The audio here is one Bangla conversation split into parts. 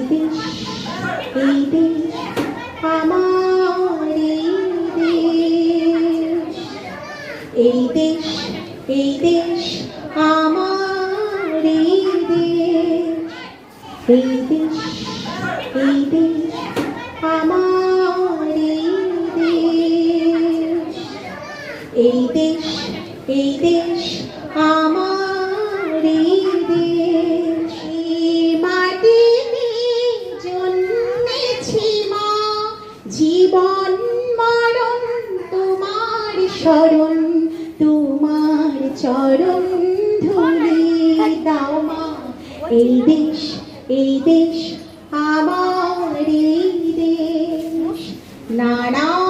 দেশ এই দেশ আমার দেশ এই দেশ এই দেশ। আমার দেশ এই দেশ এই দেশ আমার এই দেশ এই দেশ আমার এই দেশ। মাটিতে জন্মেছি মা, জীবন মরণ তোমার শরণ, তোমার চরণ ধরে দাও মা। এই দেশ এই দেশ আমার এই দেশ। নানান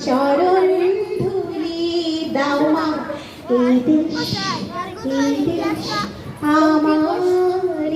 চরণ ধুলি দাও মা এই দেশ এই দেশ আমার